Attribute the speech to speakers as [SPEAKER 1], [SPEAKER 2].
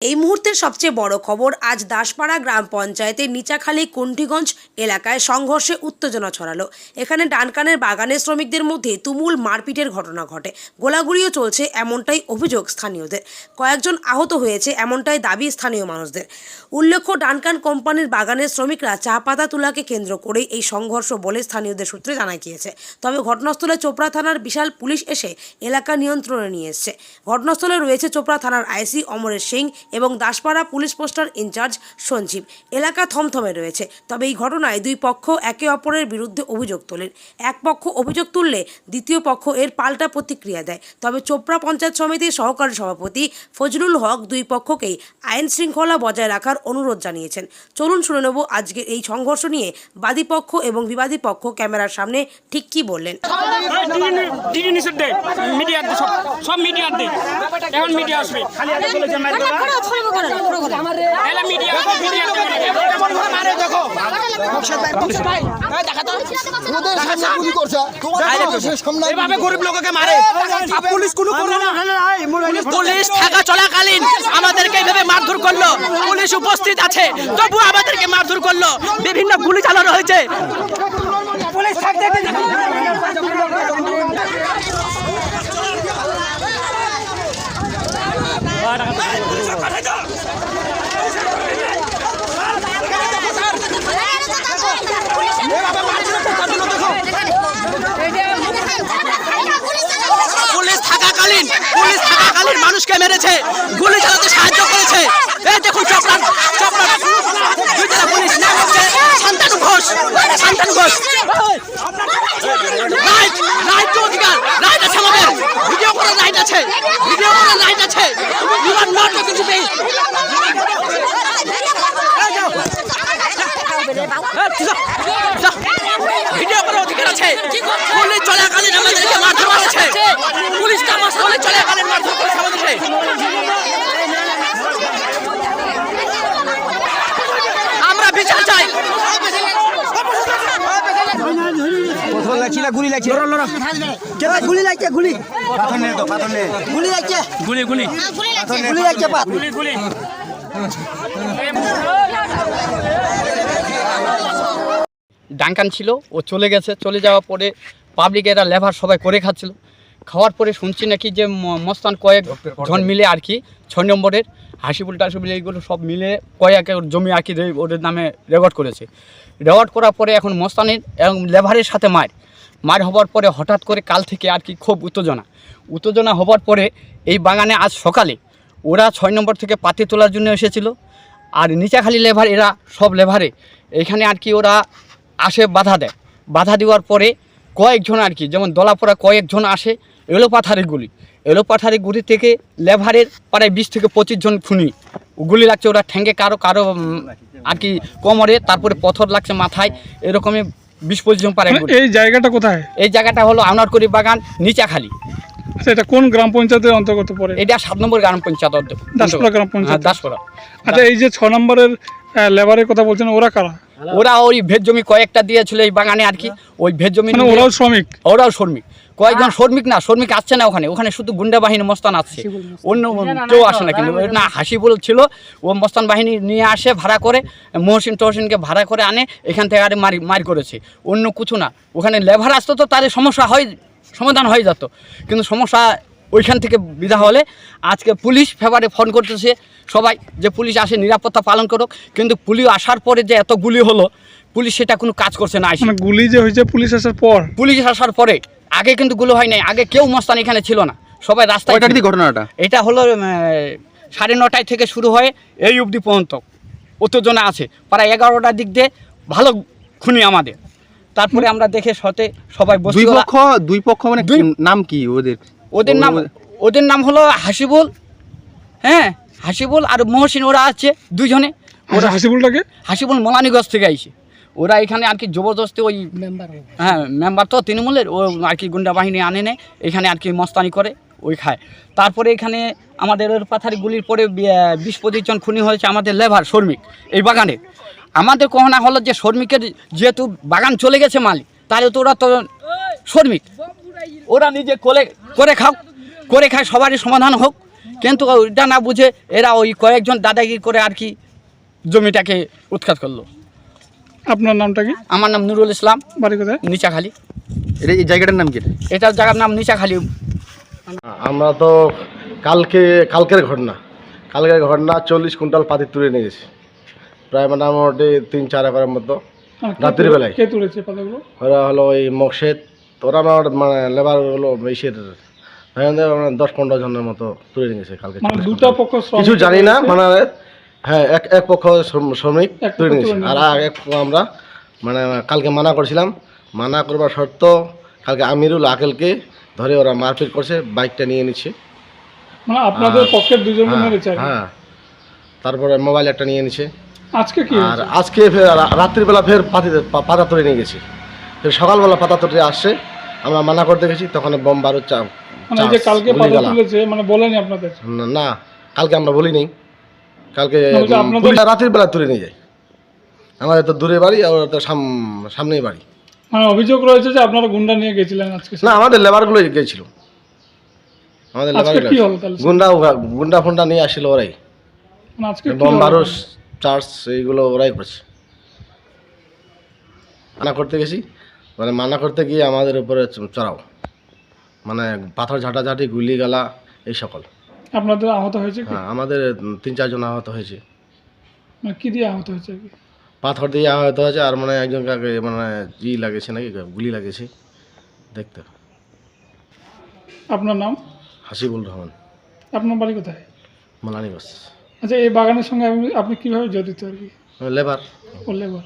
[SPEAKER 1] এই মুহূর্তের সবচেয়ে বড় খবর, আজ দাসপাড়া গ্রাম পঞ্চায়েতের নিচাখালী কুণ্ঠিগঞ্জ এলাকায় সংঘর্ষে উত্তেজনা ছড়ালো। এখানে ডানকানের বাগানের শ্রমিকদের মধ্যে তুমুল মারপিটের ঘটনা ঘটে। গোলাগুলিও চলছে এমনটাই অভিযোগ স্থানীয়দের। কয়েকজন আহত হয়েছে এমনটাই দাবি স্থানীয় মানুষদের। উল্লেখ্য, ডানকান কোম্পানির বাগানের শ্রমিকরা চা পাতা তুলাকে কেন্দ্র করেই এই সংঘর্ষ বলে স্থানীয়দের সূত্রে জানা গিয়েছে। তবে ঘটনাস্থলে চোপড়া থানার বিশাল পুলিশ এসে এলাকা নিয়ন্ত্রণে নিয়ে এসছে। ঘটনাস্থলে রয়েছে চোপড়া থানার আইসি অমরেশ সিং এবং দাসপাড়া পুলিশ পোস্টার ইনচার্জ সঞ্জীব। এলাকা থমথমে রয়েছে তবে এই ঘটনায় দুই পক্ষ একে অপরের বিরুদ্ধে অভিযোগ তোলেন। এক পক্ষ অভিযোগ তুললে দ্বিতীয় পক্ষ এর পাল্টা প্রতিক্রিয়া দেয়। তবে চোপড়া পঞ্চায়েত সমিতির সহকারী সভাপতি ফজলুল হক দুই পক্ষকেই আইন শৃঙ্খলা বজায় রাখার অনুরোধ জানিয়েছেন। চলুন শুনে নেব আজকের এই সংঘর্ষ নিয়ে বাদী পক্ষ এবং বিবাদী পক্ষ ক্যামেরার সামনে ঠিক কী বললেন।
[SPEAKER 2] মিডিয়ার সব মিডিয়ার এখন মিডিয়া আসবে।
[SPEAKER 3] পুলিশ থাকা চলাকালীন আমাদেরকে এইভাবে মারধর করল। পুলিশ উপস্থিত আছে তবু আমাদেরকে মারধর করল। বিভিন্ন গুলি চালানো হয়েছে। পুলিশ থাকতে পুলিশ থাকাকালীন পুলিশ থাকাকালীন মানুষকে মেরেছে গুলি চালাতে সাহায্য করেছে। এই দেখুন চপড়ার চপড়ার দুই জেলা পুলিশ নাম হচ্ছে Shantanu Ghosh Shantanu Ghosh right right to অধিকার রাইট আছে আমাদের ভিডিও করার রাইট আছে ভিডিও করার রাইট আছে ইউ আর নট কিছু পেয়ে ভিডিও করার অধিকার আছে পুলিশ চলাকালীন আমাদেরকে মারধর করেছে পুলিশ আমার পুলিশ চলাকালীন মারধর করেছে আমাদেরকে আমরা বিচার চাই
[SPEAKER 4] গুলি লাগছে গুলি গুলি। লাগছে
[SPEAKER 2] গুলি গুলি
[SPEAKER 4] গুলি। লাগছে পাত
[SPEAKER 2] গুলি গুলি
[SPEAKER 5] ডাঙ্কান ছিল ও চলে গেছে। চলে যাওয়ার পরে পাবলিক এরা লেভার সবাই করে খাচ্ছিল। খাওয়ার পরে শুনছি নাকি যে ম- মস্তান কয়েক জন মিলে আর কি ছয় নম্বরের হাসিপুল টাসিপুল এইগুলো সব মিলে কয়েক জমি আর কি ওদের নামে রেকর্ড করেছে। রেকর্ড করার পরে এখন মস্তানের এবং লেভারের সাথে মার। মার হবার পরে হঠাৎ করে কাল থেকে আর কি খুব উত্তেজনা। উত্তেজনা হবার পরে এই বাগানে আজ সকালে ওরা ছয় নম্বর থেকে পাতি তোলার জন্য এসেছিল। আর নিচাখালি লেভার এরা সব লেভারে এখানে আর কি ওরা আসে বাধা দেয়। বাধা দেওয়ার পরে কয়েকজন আর কি, যেমন দলাপড়া কয়েকজন আসে এলোপাথারি গুলি। এলোপাথারি গুলি থেকে লেভারের প্রায় বিশ থেকে পঁচিশ জন খুনি গুলি লাগছে। ওরা ঠ্যাঙ্গে কারও কারও আর কি কোমরে, তারপরে পথর লাগছে মাথায়। এরকমই বিশ পঁচিশ জন পারে
[SPEAKER 6] এই জায়গাটা কোথায়?
[SPEAKER 5] এই জায়গাটা হলো আনারকরি বাগান নিচাখালি।
[SPEAKER 6] আচ্ছা এটা কোন গ্রাম পঞ্চায়েতের অন্তর্গত পড়ে?
[SPEAKER 5] এটা সাত নম্বর গ্রাম পঞ্চায়েত অন্তর্গত।
[SPEAKER 6] দাসপুরা গ্রাম পঞ্চায়েত।
[SPEAKER 5] হ্যাঁ, দাসপুরা।
[SPEAKER 6] আচ্ছা এই যে ছ নম্বরের আহ, লেবারের কথা বলছেন ওরা কারা?
[SPEAKER 5] ওরা ওই ভেজ জমি কয়েকটা দিয়েছিল এই বাগানে আর কি ওই ভেজ জমি
[SPEAKER 6] মানে
[SPEAKER 5] নিয়ে-
[SPEAKER 6] ওরাও শ্রমিক?
[SPEAKER 5] ওরাও শ্রমিক। কয়েকজন শ্রমিক না শ্রমিক আসছে না ওখানে ওখানে শুধু গুন্ডা বাহিনী মস্তান আসছে। অন্য কেউ আসে না কিন্তু না হাসিবুল ছিল ও মস্তান বাহিনী নিয়ে আসে ভাড়া করে মহসিন টহসিনকে ভাড়া করে আনে এখান থেকে আরে মারি মার করেছে। অন্য কিছু না। ওখানে লেবার আসতো তো তার সমস্যা হয় সমাধান হয়ে যেত। কিন্তু সমস্যা ওইখান থেকে বিধা হলে আজকে পুলিশ ফেভারে ফোন করতেছে সবাই যে পুলিশ আসে নিরাপত্তা পালন করুক। কিন্তু পুলিশ আসার পরে যে এত গুলি হলো পুলিশ সেটা কোনো কাজ করছে না আসে
[SPEAKER 6] মানে গুলি যে হয়েছে পুলিশ আসার পর?
[SPEAKER 5] পুলিশ আসার পরে আগে কিন্তু গুলো হয় নাই আগে কেউ মস্তান এখানে ছিল না। সবাই রাস্তায়।
[SPEAKER 7] ঘটনাটা?
[SPEAKER 5] এটা হলো সাড়ে নটায় থেকে শুরু হয়ে এই অবধি পর্যন্ত। উত্তেজনা আছে। প্রায় এগারোটার দিক দিয়ে ভালো খুনি আমাদের। তারপরে আমরা দেখে সতে সবাই
[SPEAKER 7] দুই
[SPEAKER 5] বসে
[SPEAKER 7] পক্ষ দুই পক্ষ মানে
[SPEAKER 5] দুই-
[SPEAKER 7] নাম কি ওদের?
[SPEAKER 5] ওদের নাম ওদের নাম হলো হাসিবুল। হ্যাঁ? হাসিবুল আর মহসিন ওরা আছে দুজনে।
[SPEAKER 6] ওরা হাসিবুলটাকে
[SPEAKER 5] হাসিবুল মোলানিগঞ্জ থেকে আইছে। ওরা এখানে আর কি জবরদস্তি ওই মেম্বার হ্যাঁ মেম্বার তো তৃণমূলের ও আর কি গুন্ডা বাহিনী আনে নেয় এখানে আর কি মস্তানি করে ওই খায়। তারপরে এখানে আমাদের ওর পাথারি গুলির পরে বিশ পঁচিশ জন খুনি হয়েছে আমাদের লেবার শ্রমিক এই বাগানে। আমাদের কহনা হলো যে শ্রমিকের যেহেতু বাগান চলে গেছে মালিক তাহলে তো ওরা তো শ্রমিক। ওরা নিজে করে করে খাও করে খায় সবারই সমাধান হোক। কিন্তু ওইটা না বুঝে এরা ওই কয়েকজন দাদাগিরি করে আর কি জমিটাকে উৎখাত করল।
[SPEAKER 6] আপনার নামটা কি?
[SPEAKER 5] আমার নাম নুরুল ইসলাম।
[SPEAKER 6] বাড়ি কোথায়?
[SPEAKER 5] নিচাখালী।
[SPEAKER 7] এটা এই জায়গাটার নাম কি?
[SPEAKER 5] এটার জায়গার নাম নিচাখালি।
[SPEAKER 8] আমরা তো কালকে কালকের ঘটনা। কালকের ঘটনা চল্লিশ কুইন্টাল পাতি তুলে নিয়ে গেছি। প্রায় মোটামুটি তিন চার একরের মতো।
[SPEAKER 6] আর
[SPEAKER 8] রাত্রির
[SPEAKER 6] তুলে-
[SPEAKER 8] বেলায়।
[SPEAKER 6] কে তুলেছে পাতাগুলো?
[SPEAKER 8] ওরা হলো ওই মকশেদ ওরা আমার মানে লেবার হলো ইসের থেকে মানে দশ পনেরো জনের মতো তুলে নিয়ে গেছে কালকে
[SPEAKER 6] মানে দুটা পক্ষ শ্রমিক
[SPEAKER 8] কিছু জানি না। মানে হ্যাঁ এক এক পক্ষ শ্রম- শ্রমিক
[SPEAKER 6] এক
[SPEAKER 8] তুলে
[SPEAKER 6] পক্ষ
[SPEAKER 8] নিয়েছে
[SPEAKER 6] তুলে
[SPEAKER 8] আর
[SPEAKER 6] নিয়েছে।
[SPEAKER 8] এক পক্ষ আমরা মানে কালকে মানা করছিলাম মানা করবার শর্ত কালকে আমিরুল আকেলকে ধরে ওরা মারপিট করছে বাইকটা নিয়ে নিচ্ছে
[SPEAKER 6] মানে আপনাদের পক্ষের
[SPEAKER 8] হ্যাঁ,
[SPEAKER 6] মেরেছে আর কি।
[SPEAKER 8] হ্যাঁ তারপরে মোবাইল একটা নিয়ে নিছে
[SPEAKER 6] আজকে কি
[SPEAKER 8] আর
[SPEAKER 6] হয়েছে?
[SPEAKER 8] আজকে ফের রা- রাত্রিবেলা ফের পাতি পা- পাতা তুলে নিয়ে গেছি ফের সকালবেলা পাতা তুলে আসছে আমরা মানা করতে গেছি তখন বোম বারুদ চা
[SPEAKER 6] মানে যে কালকে পাতা তুলেছে মানে বলেনি আপনাদের?
[SPEAKER 8] না- কালকে আমরা বলি নেই। কালকে রাত্রির বেলা তুলে নিয়ে যাই। আমাদের তো দূরে বাড়ি আর তো সামনেই বাড়ি।
[SPEAKER 6] মানে অভিযোগ রয়েছে যে আপনারা গুন্ডা নিয়ে গেছিলেন আজকে
[SPEAKER 8] না আমাদের লেবারগুলো গেছিল। আমাদের
[SPEAKER 6] আজকে
[SPEAKER 8] লেবার
[SPEAKER 6] কি হলো
[SPEAKER 8] গুন্ডা গুন্ডা ফুন্ডা নিয়ে আসছিল ওরাই।
[SPEAKER 6] মানে
[SPEAKER 8] বম? বারুস চার্জ এইগুলো ওরাই করছে। মানা করতে গেছি। মানে মানা করতে গিয়ে আমাদের উপরে চড়াও। মানে পাথর ঝাঁটাঝাঁটি গুলি গালা এই সকল।
[SPEAKER 6] আপনাদের আহত হয়েছে কি?
[SPEAKER 8] হ্যাঁ আমাদের তিন চারজন আহত হয়েছে।
[SPEAKER 6] মানে কি দিয়ে আহত হয়েছে
[SPEAKER 8] পাথর দিয়ে আহত হয়েছে আর মানে একজন কাকে মানে ই লাগিয়েছে নাকি গুলি লাগিয়েছে দেখতে
[SPEAKER 6] আপনার নাম?
[SPEAKER 8] হাসিবুল রহমান।
[SPEAKER 6] আপনার বাড়ি কোথায়?
[SPEAKER 8] মালানি বাস।
[SPEAKER 6] আচ্ছা এই বাগানের সঙ্গে আপনি কীভাবে জড়িত আর কি?
[SPEAKER 8] লেবার।
[SPEAKER 6] বললে এবার